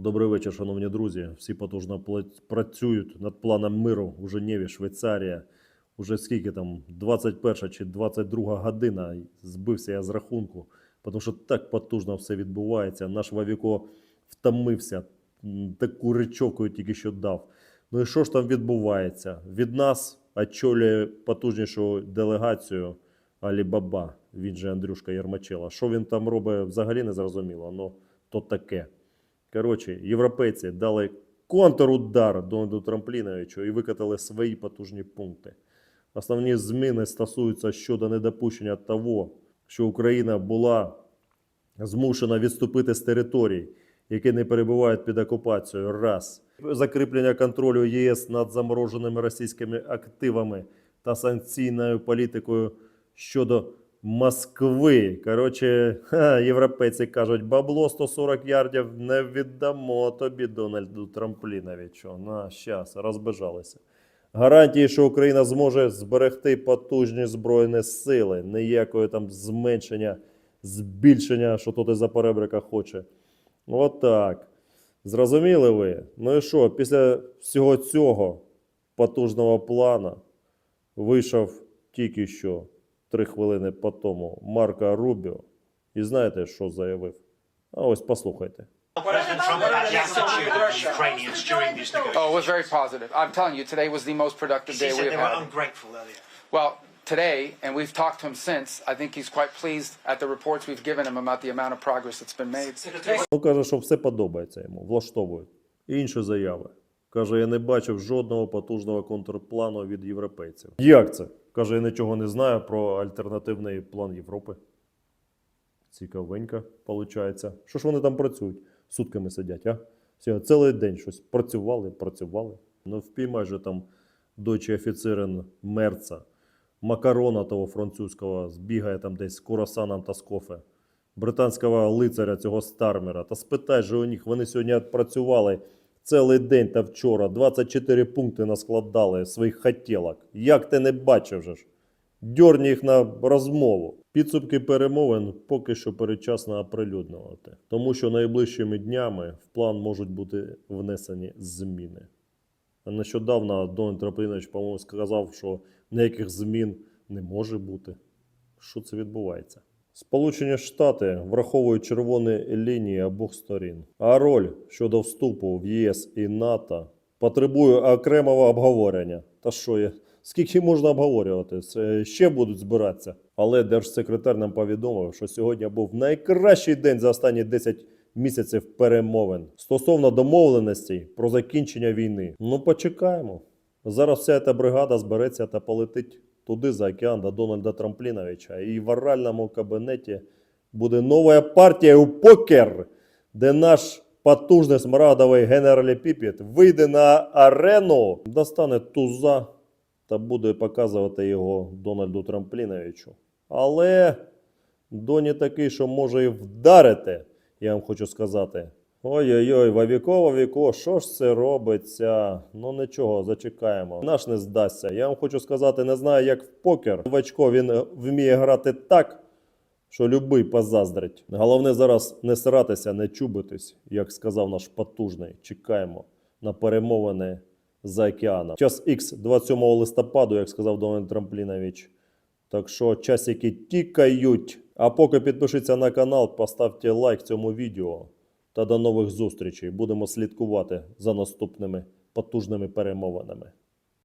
Добрий вечір, шановні друзі. Всі потужно працюють над планом миру у Женеві, Швейцарія. Уже скільки там, 21 чи 22 година збився я з рахунку, тому що так потужно все відбувається. Наш Вавіко втомився, таку речовку тільки що дав. Ну і що ж там відбувається? Від нас очолює потужнішу делегацію Алібаба, він же Андрюшка Єрмачела. Що він там робить, взагалі не зрозуміло. Ну, то таке. Коротше, європейці дали контрудар Дональду Трампліновичу і викатали свої потужні пункти. Основні зміни стосуються щодо недопущення того, що Україна була змушена відступити з територій, які не перебувають під окупацією. Раз. Закріплення контролю ЄС над замороженими російськими активами та санкційною політикою щодо Москви. Коротше, ха, європейці кажуть, бабло 140 ярдів не віддамо тобі, Дональду Трампліновичу. На, щас, розбежалися. Гарантії, що Україна зможе зберегти потужні збройні сили, ніякої там зменшення, збільшення, що тут із-за перебрика хоче. Отак. Зрозуміли ви? Ну і що, після всього цього потужного плану вийшов тільки що три хвилини по тому Марко Рубіо. І знаєте, що заявив? А ось послухайте. Oh, it was very positive. I'm telling you, today was the most productive day said we've had. ungrateful earlier. Well, today, and we've talked to him since, I think he's quite pleased at the reports we've given him about the amount of progress that's been made. Ну, каже, що все подобається йому, влаштовують. Інші заяви. Каже, я не бачив жодного потужного контрплану від європейців. Як це? Каже, я нічого не знаю про альтернативний план Європи. Цікавенько, виходить. Що ж вони там працюють? Сутками сидять, а? Все, цілий день щось працювали, працювали. Ну, впіймай же там дочі офіцерин Мерца, Макарона того французького, збігає там десь з курасаном та з кофе британського лицаря цього Стармера. Та спитай же у них, вони сьогодні відпрацювали цілий день та вчора. 24 пункти наскладали своїх хотілок. Як ти не бачив же ж? Дьорні їх на розмову. Підсумки перемовин поки що передчасно оприлюднювати, тому що найближчими днями в план можуть бути внесені зміни. Нещодавно Дональд Трамплінович, по-моєму, сказав, що ніяких змін не може бути. Що це відбувається? Сполучені Штати враховують червоні лінії обох сторін, а роль щодо вступу в ЄС і НАТО потребує окремого обговорення. Та що є? Скільки можна обговорювати? Це ще будуть збиратися. Але держсекретар нам повідомив, що сьогодні був найкращий день за останні 10 місяців перемовин стосовно домовленостей про закінчення війни. Ну, почекаємо. Зараз вся ця бригада збереться та полетить туди за океан до Дональда Трампліновича. І в оральному кабінеті буде нова партія у покер, де наш потужний смарагдовий генералі Піпіт вийде на арену, достане туза та буде показувати його Дональду Трампліновичу. Але Доні такий, що може і вдарити, я вам хочу сказати. Ой-ой-ой, Вавіко, Вавіко, що ж це робиться? Ну нічого, зачекаємо. Наш не здасться. Я вам хочу сказати, не знаю, як в покер. Вачко він е, вміє грати так, що любий позаздрить. Головне зараз не сратися, не чубитись, як сказав наш потужний. Чекаємо на перемовини за океаном. Час X 27 листопаду, як сказав Дональд Трамплінович. Так що часики тікають. А поки підпишіться на канал, поставте лайк цьому відео. Та до нових зустрічей. Будемо слідкувати за наступними потужними перемовинами.